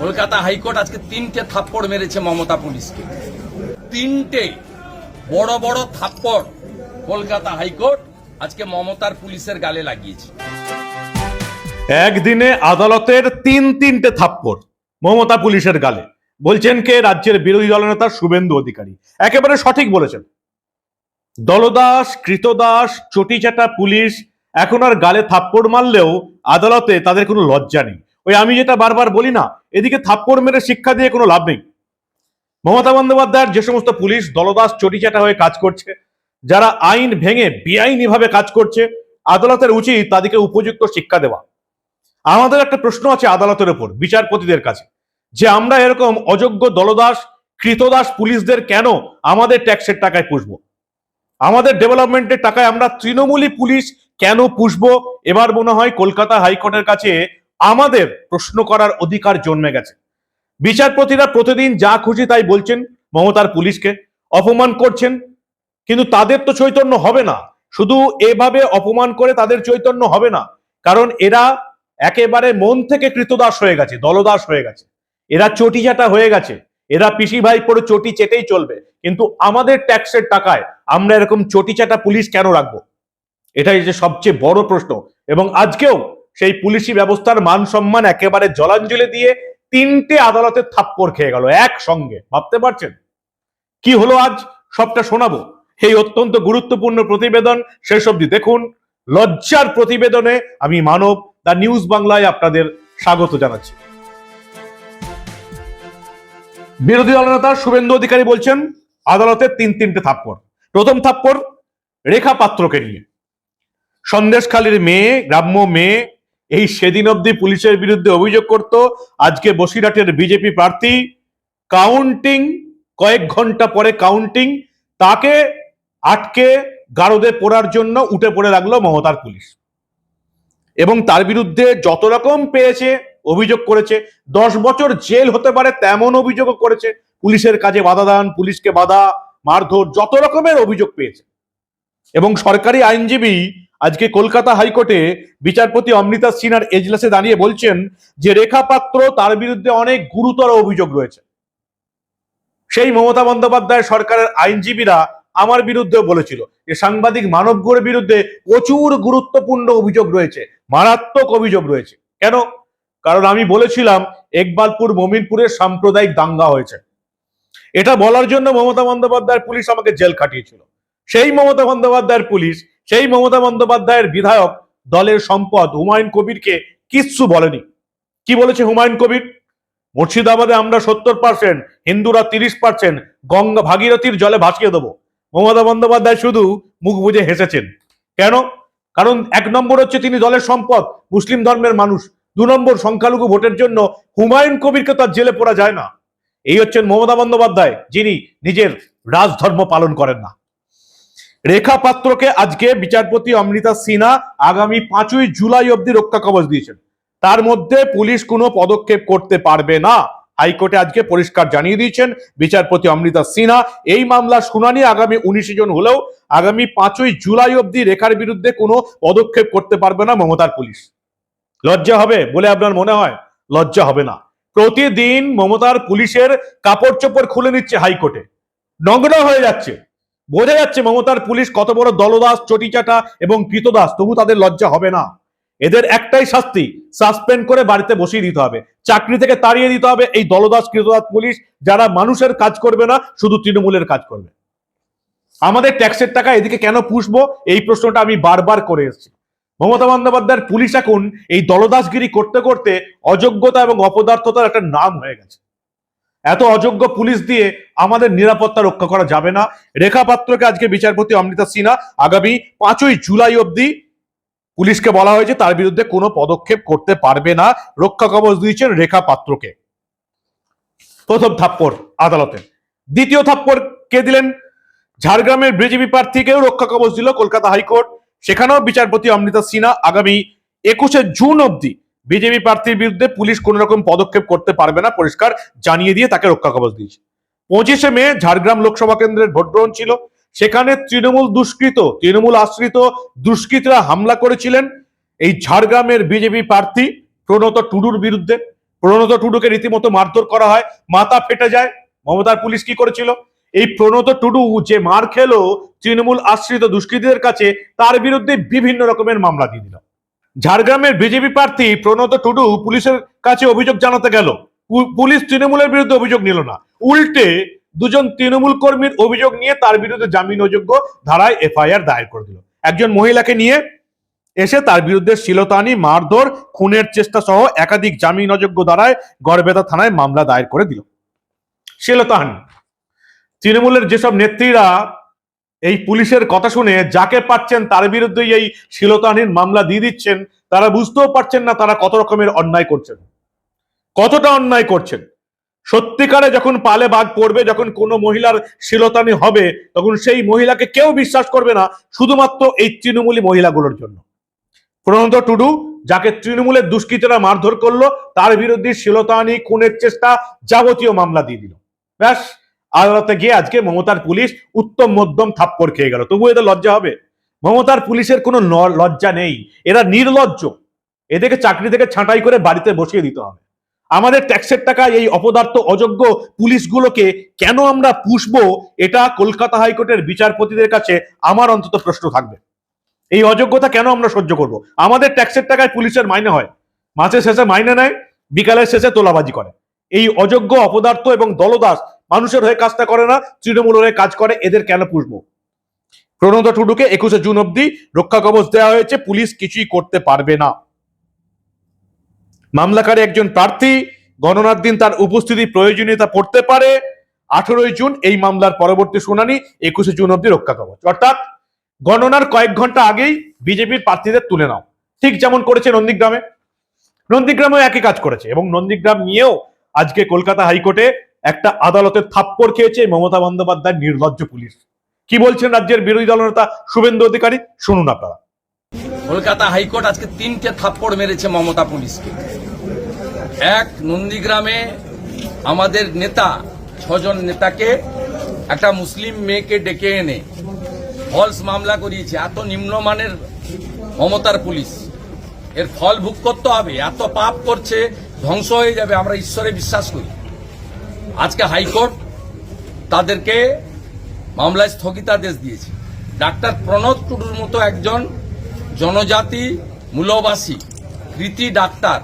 Kolkata high court আজকে তিনটে থাপ্পড় মেরেছে মমতা পুলিশকে। তিনটে বড় বড় থাপ্পড় কলকাতা হাইকোর্ট আজকে মমতার পুলিশের গালে লাগিয়েছে। একদিনে আদালতের তিন তিনটে থাপ্পড় মমতা পুলিশের গালে। বলছেন কে? রাজ্যের বিরোধী দলনেতা শুভেন্দু অধিকারী। একেবারে সঠিক বলেছেন। দলদাস, কৃতদাস, চটিচাটা পুলিশ এখন আর গালে থাপ্পড় মারলেও আদালতে তাদের কোনো লজ্জা নেই। ওই আমি যেটা বারবার বলি না, এদিকে থাপ্পড় মেরে শিক্ষা দিয়ে কোনো লাভ নেই। মমতা বন্দ্যোপাধ্যায়ের যে সমস্ত পুলিশ দলদাস চটিচাটা হয়ে কাজ করছে, যারা আইন ভেঙে বেআইনিভাবে কাজ করছে, আদালতের উচিত তাদেরকে উপযুক্ত শিক্ষা দেওয়া। আমাদের একটা প্রশ্ন আছে আদালতের উপর, বিচারপতিদের কাছে, যে আমরা এরকম অযোগ্য দলদাস, কৃতদাস পুলিশদের কেন আমাদের ট্যাক্সের টাকায় পুষবো? আমাদের ডেভেলপমেন্টের টাকায় আমরা তৃণমূলী পুলিশ কেন পুষবো? এবার মনে হয় কলকাতা হাইকোর্টের কাছে আমাদের প্রশ্ন করার অধিকার জন্মে গেছে। বিচারপতিরা প্রতিদিন যা খুশি তাই বলছেন, মমতার পুলিশকে অপমান করছেন, কিন্তু তাদের তো চৈতন্য হবে না। শুধু এভাবে অপমান করে তাদের চৈতন্য হবে না, কারণ এরা একেবারে মন থেকে কৃতদাস হয়ে গেছে, দলদাস হয়ে গেছে। এরা চটিচাটা হয়ে গেছে, এরা পিসি ভাই পরে চটি চেটেই চলবে, কিন্তু আমাদের ট্যাক্সের টাকায় আমরা এরকম চটিচাটা পুলিশ কেন রাখব? এটাই যে সবচেয়ে বড় প্রশ্ন। এবং আজকেও সেই পুলিশি ব্যবস্থার মান সম্মান একেবারে জলাঞ্জলি দিয়ে তিনটে আদালতের থাপ্পড় খেয়ে গেল একসঙ্গে। ভাবতে পারছেন? কি হলো আজ? সবটা শোনাবো। এই অত্যন্ত গুরুত্বপূর্ণ প্রতিবেদন শেষ অবধি দেখুন। লজ্জার প্রতিবেদনে আমি মানব দা নিউজ বাংলায় আপনাদের স্বাগত জানাচ্ছি। বিরোধী দলনেতা শুভেন্দু অধিকারী বলছেন, আদালতে তিন তিনটে থাপ্পড়। প্রথম থাপ্পড়, রেখা পাত্রকে নিয়ে। সন্দেশখালীর মেয়ে, গ্রাম্য মেয়ে এই সেদিন অবধি পুলিশের বিরুদ্ধে অভিযোগ করত। আজকে বসিরহাটের বিজেপি প্রার্থী কাউন্টিং কয়েক ঘণ্টা পরে কাউন্টিং তাকে আটকে গারদে পড়ার জন্য উঠে পড়ে লাগল মমতার পুলিশ। এবং তার বিরুদ্ধে যত রকম পেয়েছে অভিযোগ করেছে, দশ বছর জেল হতে পারে তেমন অভিযোগও করেছে। পুলিশের কাজে বাধা দান, পুলিশকে বাধা, মারধর, যত রকমের অভিযোগ পেয়েছে। এবং সরকারি আইনজীবী আজকে কলকাতা হাইকোর্টে বিচারপতি অমৃতা সিনহার এজলাসে দাঁড়িয়ে বলছেন যে রেখা পাত্র তার বিরুদ্ধে অনেক গুরুতর অভিযোগ রয়েছে। সেই মমতা বন্দ্যোপাধ্যায় সরকারের আইনজীবীরা আমার বিরুদ্ধেও বলেছিল যে সাংবাদিক মানব গোড়ের বিরুদ্ধে প্রচুর গুরুত্বপূর্ণ অভিযোগ রয়েছে, মারাত্মক অভিযোগ রয়েছে। কেন? কারণ আমি বলেছিলাম একবালপুর, মমিনপুরে সাম্প্রদায়িক দাঙ্গা হয়েছে। এটা বলার জন্য মমতা বন্দ্যোপাধ্যায়ের পুলিশ আমাকে জেল খাটিয়েছিল। সেই মমতা বন্দ্যোপাধ্যায়ের পুলিশ সেই মমতা বন্দ্যোপাধ্যায়ের বিধায়ক দলের সম্পদ হুমায়ুন কবিরকে কিচ্ছু বলেনি। কি বলেছে হুমায়ুন কবির? মুর্শিদাবাদে আমরা সত্তর পার্সেন্ট হিন্দুরা তিরিশ পার্সেন্ট গঙ্গা ভাগীরথীর জলে ভাসিয়ে দেবো। মমতা বন্দ্যোপাধ্যায় শুধু মুখ বুঝে হেসেছেন। কেন? কারণ এক নম্বর হচ্ছে তিনি দলের সম্পদ, মুসলিম ধর্মের মানুষ। দু নম্বর সংখ্যালঘু ভোটের জন্য হুমায়ুন কবিরকে তার জেলে পড়া যায় না। এই হচ্ছেন মমতা বন্দ্যোপাধ্যায়, যিনি নিজের রাজধর্ম পালন করেন না। রেখা পাত্রকে আজকে বিচারপতি অমৃতা সিনহা আগামী পাঁচই জুলাই অবধি রক্ষা কবচ দিয়েছেন। তার মধ্যে পুলিশ কোনো পদক্ষেপ করতে পারবে না। হাইকোর্টে আজকে পরিষ্কার জানিয়ে দিয়েছেন বিচারপতি অমৃতা সিনহা। এই মামলার শুনানি আগামী উনিশে জন হলেও আগামী পাঁচই জুলাই অবধি রেখার বিরুদ্ধে কোনো পদক্ষেপ করতে পারবে না মমতার পুলিশ। লজ্জা হবে বলে আপনার মনে হয়? লজ্জা হবে না। প্রতিদিন মমতার পুলিশের কাপড় চোপড় খুলে নিচ্ছে হাইকোর্টে। নগ্ন হয়ে যাচ্ছে। বোঝা যাচ্ছে মমতার পুলিশ কত বড় দলদাস, চটিচাটা এবং কৃতদাস, তবু তাদের লজ্জা হবে না। এদের একটাই শাস্তি, সাসপেন্ড করে বাড়িতে বসিয়ে দিতে হবে। চাকরি থেকে তাড়িয়ে দিতে হবে এই দলদাস, কৃতদাস পুলিশ, যারা মানুষের কাজ করবে না, শুধু তৃণমূলের কাজ করবে। আমাদের ট্যাক্সের টাকা এদিকে কেন পুষবো? এই প্রশ্নটা আমি বারবার করে এসেছি। মমতা বন্দ্যোপাধ্যায়ের পুলিশ এখন এই দলদাসগিরি করতে করতে অযোগ্যতা এবং অপদার্থতার একটা নাম হয়ে গেছে। এত অযোগ্য পুলিশ দিয়ে আমাদের নিরাপত্তা রক্ষা করা যাবে না। রেখা পাত্রকে আজকে বিচারপতি অমৃতা সিনহা আগামী পাঁচই জুলাই অবধি পুলিশকে বলা হয়েছে, তার বিরুদ্ধে কোনো পদক্ষেপ করতে পারবে না। রক্ষা কবচ দিয়েছেন রেখা পাত্রকে। প্রথম থাপ্পড় আদালতে। দ্বিতীয় থাপ্পড় কে দিলেন? ঝাড়গ্রামের বিজেপি প্রার্থীকেও রক্ষা কবচ দিল কলকাতা হাইকোর্ট। সেখানেও বিচারপতি অমৃতা সিনহা আগামী একুশে জুন অবধি বিজেপি প্রার্থীর বিরুদ্ধে পুলিশ কোন রকম পদক্ষেপ করতে পারবে না, পরিষ্কার জানিয়ে দিয়ে তাকে রক্ষা কবচ দিয়েছে। পঁচিশে মে ঝাড়গ্রাম লোকসভা কেন্দ্রের ভোট গ্রহণ ছিল। সেখানে তৃণমূল দুষ্কৃত, তৃণমূল আশ্রিত দুষ্কৃতরা হামলা করেছিলেন। এই ঝাড়গ্রামের বিজেপি প্রার্থী প্রণত টুডুর বিরুদ্ধে। প্রণত টুডুকে রীতিমতো মারধর করা হয়, মাথা ফেটে যায়। মমতার পুলিশ কি করেছিল? এই প্রণত টুডু যে মার খেলো তৃণমূল আশ্রিত দুষ্কৃতীদের কাছে, তার বিরুদ্ধে বিভিন্ন রকমের মামলা দিয়ে দিল। ঝাড়গ্রামের বিজেপি প্রার্থী প্রণত টুডু পুলিশের কাছে অভিযোগ জানাতে গেল। পুলিশ তৃণমূলের বিরুদ্ধে অভিযোগ নিল না। উল্টে দুজন তৃণমূল কর্মীর অভিযোগ নিয়ে তার বিরুদ্ধে জামিন অযোগ্য ধারায় এফআইআর দায়ের করে দিল। একজন মহিলাকে নিয়ে এসে তার বিরুদ্ধে শিলতানি, মারধর, খুনের চেষ্টা সহ একাধিক জামিন অযোগ্য ধারায় গড়বেতা থানায় মামলা দায়ের করে দিল। শিলতাহানি। তৃণমূলের যেসব নেত্রীরা এই পুলিশের কথা শুনে যাকে পাচ্ছেন তার বিরুদ্ধেই এই শিলতাহানির মামলা দিয়ে দিচ্ছেন, তারা বুঝতেও পারছেন না তারা কত রকমের অন্যায় করছেন। কতটা অন্যায় করছেন? সত্যিকারে যখন পালে বাঘ পড়বে, যখন কোনো মহিলার শিলতানি হবে, তখন সেই মহিলাকে কেউ বিশ্বাস করবে না, শুধুমাত্র এই তৃণমূলী মহিলাগুলোর জন্য। প্রণত টুডু, যাকে তৃণমূলের দুষ্কৃতীরা মারধর করল, তার বিরুদ্ধে শিলতানি, খুনের চেষ্টা যাবতীয় মামলা দিয়ে দিল। ব্যাস আদালতে গিয়ে আজকে মমতার পুলিশ উত্তম মধ্যম থাপ্পড় খেয়ে গেল। তবু এদের লজ্জা হবে। মমতার পুলিশের কোনো লজ্জা নেই। এরা নির্লজ্জ। এদেরকে চাকরি থেকে ছাঁটাই করে বাড়িতে বসিয়ে দিতে হবে। আমাদের ট্যাক্সের টাকায় এই অপদার্থ, অযোগ্য পুলিশগুলোকে কেন আমরা পুষবো, এটা কলকাতা হাইকোর্টের বিচারপতিদের কাছে আমার অন্তত প্রশ্ন থাকবে। এই অযোগ্যতা কেন আমরা সহ্য করব? আমাদের ট্যাক্সের টাকায় পুলিশের মাইনে হয়। মাসের শেষে মাইনে নেয়, বিকালের শেষে তোলাবাজি করে। এই অযোগ্য, অপদার্থ এবং দলদাস মানুষের হয়ে কাজটা করে না তৃণমূল হয়ে কাজ করে, এদের কেন পুষবো? প্রণত টুডুকে একুশে জুন অব্দি রক্ষা কবচ দেওয়া হয়েছে, পুলিশ কিছুই করতে পারবে না। মামলাকারী একজন প্রার্থী, গণনার দিন তার উপস্থিতি প্রয়োজনীয়তা পড়তে পারে। আঠেরোই জুন এই মামলার পরবর্তী শুনানি, একুশে জুন অব্দি রক্ষা কবচ। অর্থাৎ গণনার কয়েক ঘণ্টা আগেই বিজেপির প্রার্থীদের তুলে নাও। ঠিক যেমন করেছে নন্দীগ্রামে। নন্দীগ্রামেও একই কাজ করেছে এবং নন্দীগ্রাম নিয়েও আজকে কলকাতা হাইকোর্টে একটা আদালতের থাপ্পড় খেয়েছে মমতা বন্দ্যোপাধ্যায়ের নির্লজ্জ পুলিশ। কি বলছেন রাজ্যের বিরোধী দলনেতা শুভেন্দু অধিকারী? শুনুন আপনারা। কলকাতা হাইকোর্ট আজকে তিনটে থাপ্পড় মেরেছে মমতা পুলিশকে। এক, নন্দীগ্রামে আমাদের নেতা, ছজন নেতাকে একটা মুসলিম মেয়েকে ডেকে এনে ফলস মামলা করিয়েছে। এত নিম্নমানের মমতার পুলিশ। এর ফল ভোগ করতে হবে, এত পাপ করছে ধ্বংস হয়ে যাবে, আমরা ঈশ্বরে বিশ্বাস করি। আজকে হাইকোর্ট তাদেরকে মামলায় স্থগিতাদেশ দিয়েছে। ডাক্তার প্রণব টুডুর মতো একজন জনজাতি মূলবাসী, কৃতি ডাক্তার,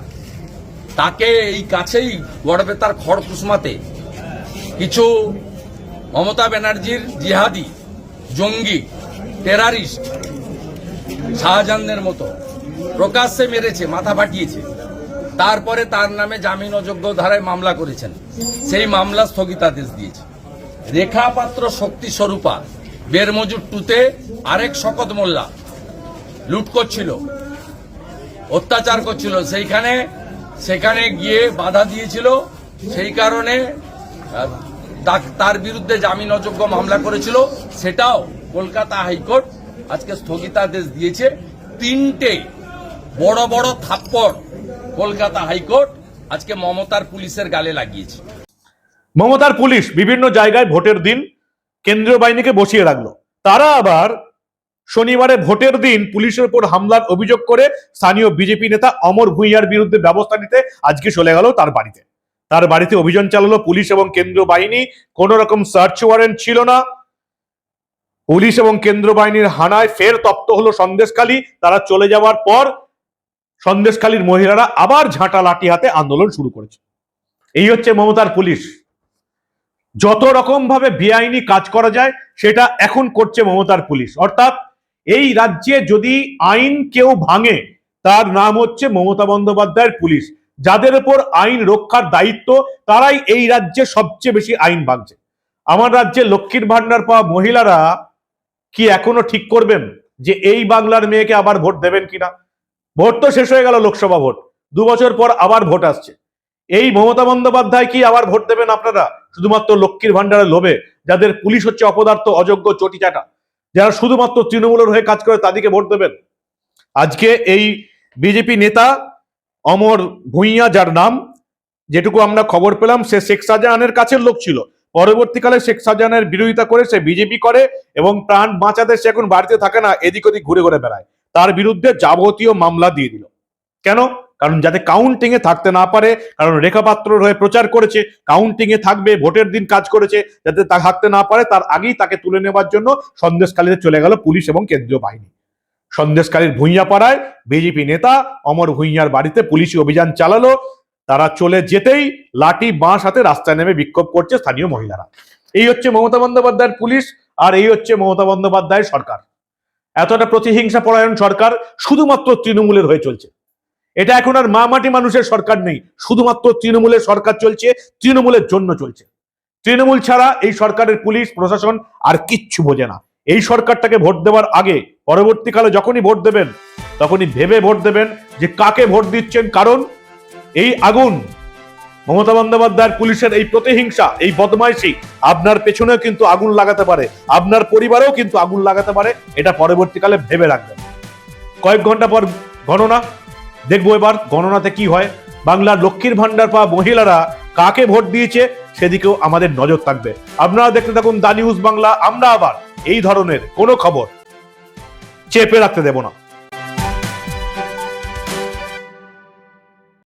তাকে এই কাছেই গড়বে গড়বেতার খড়কুসমাতে কিছু মমতা ব্যানার্জির জিহাদি, জঙ্গি, টেরারিস্ট, শাহজাহানদের মতো প্রকাশ্যে মেরেছে, মাথা ফাটিয়েছে। তারপরে তার নামে জামিন অযোগ্য ধারায় মামলা করেছেন। সেই মামলা স্থগিতাদেশ দিয়েছে। রেখা পাত্র শক্তি স্বরূপা, বেরমজুর টুতে আরেক শকত মোল্লা। লুট করছিল, অত্যাচার করছিল। সেইখানে, সেখানে গিয়ে বাধা দিয়েছিল। সেই কারণে তার বিরুদ্ধে জামিন অযোগ্য মামলা করেছিল। সেটাও কলকাতা হাইকোর্ট আজকে স্থগিতাদেশ দিয়েছে। তিনটে বড় বড় থাপ্পড় কলকাতা হাইকোর্ট আজকে মমতার পুলিশের গালে লাগিয়েছে। মমতার পুলিশ বিভিন্ন জায়গায় ভোটের দিন কেন্দ্রীয় বাহিনীকে বসিয়ে রাখল। তারা আবার শনিবারে ভোটের দিন পুলিশের উপর হামলার অভিযোগ করে স্থানীয় বিজেপি নেতা অমর ভূঁইয়ার বিরুদ্ধে ব্যবস্থা নিতে আজকে চলে গেল তার বাড়িতে। তার বাড়িতে অভিযান চালালো পুলিশ এবং কেন্দ্রীয় বাহিনী। কোন রকম সার্চ ওয়ারেন্ট ছিল না। পুলিশ এবং কেন্দ্র বাহিনীর হানায় ফের তপ্ত হলো সন্দেশখালী। তারা চলে যাওয়ার পর সন্দেশখালীর মহিলারা আবার ঝাঁটা লাঠি হাতে আন্দোলন শুরু করেছে। এই হচ্ছে মমতার পুলিশ। যত রকম ভাবে বেআইনি কাজ করা যায়, সেটা এখন করছে মমতার পুলিশ। অর্থাৎ এই রাজ্যে যদি আইন কেউ ভাঙে, তার নাম হচ্ছে মমতা বন্দ্যোপাধ্যায়ের পুলিশ। যাদের উপর আইন রক্ষার দায়িত্ব, তারাই এই রাজ্যে সবচেয়ে বেশি আইন ভাঙছে। আমার রাজ্যে লক্ষ্মীর ভান্ডার পাওয়া মহিলারা কি এখনও ঠিক করবেন যে এই বাংলার মেয়েকে আবার ভোট দেবেন কিনা? ভোট তো শেষ হয়ে গেল লোকসভা ভোট। দু বছর পর আবার ভোট আসছে। এই মমতা বন্দ্যোপাধ্যায় কি আবার ভোট দেবেন আপনারা? শুধুমাত্র লক্ষ্মীর ভান্ডারের লোভে, যাদের পুলিশ হচ্ছে অপদার্থ, অযোগ্য, চটি চাটা, যারা শুধুমাত্র তৃণমূলের হয়ে কাজ করে তাদেরকে ভোট দেবেন? আজকে এই বিজেপি নেতা অমর ভূঁইয়া, যার নাম, যেটুকু আমরা খবর পেলাম, সে শেখ শাহজাহানের কাছের লোক ছিল। পরবর্তীকালে শেখ শাহজাহানের বিরোধিতা করে সে বিজেপি করে এবং প্রাণ বাঁচাতে সে এখন বাড়িতে থাকে না, এদিক ওদিক ঘুরে ঘুরে বেড়ায়। তার বিরুদ্ধে যাবতীয় মামলা দিয়ে দিল। কেন? কারণ যাতে কাউন্টিং এ থাকতে না পারে, কারণ রেখাপাত্র হয়ে প্রচার করেছে কাউন্টিং এ থাকবে, ভোটের দিন কাজ করেছে, যাতে তা থাকতে না পারে, তার আগেই তাকে তুলে নেওয়ার জন্য সন্দেশকালীতে চলে গেল পুলিশ এবং কেন্দ্রীয় বাহিনী। সন্দেশকালীর ভুঁইয়াপাড়ায় বিজেপি নেতা অমর ভুঁইয়ার বাড়িতে পুলিশি অভিযান চালালো। তারা চলে যেতেই লাঠি বাঁশ হাতে রাস্তায় নেমে বিক্ষোভ করছে স্থানীয় মহিলারা। এই হচ্ছে মমতা বন্দ্যোপাধ্যায়ের পুলিশ আর এই হচ্ছে মমতা বন্দ্যোপাধ্যায়ের সরকার। এতটা প্রতিহিংসা পরায়ণ সরকার শুধুমাত্র তৃণমূলের হয়ে চলছে। এটা এখন আর মা মাটি মানুষের সরকার নেই, শুধুমাত্র তৃণমূলের সরকার চলছে, তৃণমূলের জন্য চলছে। তৃণমূল ছাড়া এই সরকারের পুলিশ, প্রশাসন আর কিচ্ছু বোঝে না। এই সরকারটাকে ভোট দেওয়ার আগে, পরবর্তীকালে যখনই ভোট দেবেন, তখনই ভেবে ভোট দেবেন যে কাকে ভোট দিচ্ছেন, কারণ এই আগুন মমতা বন্দ্যোপাধ্যায়ের পুলিশের এই প্রতিহিংসা, এই বদমাইশি, আপনার পেছনেও কিন্তু আগুন লাগাতে পারে, আপনার পরিবারেও কিন্তু আগুন লাগাতে পারে, এটা পরবর্তীকালে ভেবে রাখবেন। কয়েক ঘণ্টা পর গণনা, দেখব এবার গণনাতে কি হয়। বাংলার লক্ষ্মীর ভান্ডার পাওয়া মহিলারা কাকে ভোট দিয়েছে সেদিকেও আমাদের নজর থাকবে। আপনারা দেখতে থাকুন দা নিউজ বাংলা, আমরা আবার এই ধরনের কোনো খবর চেপে রাখতে দেব না।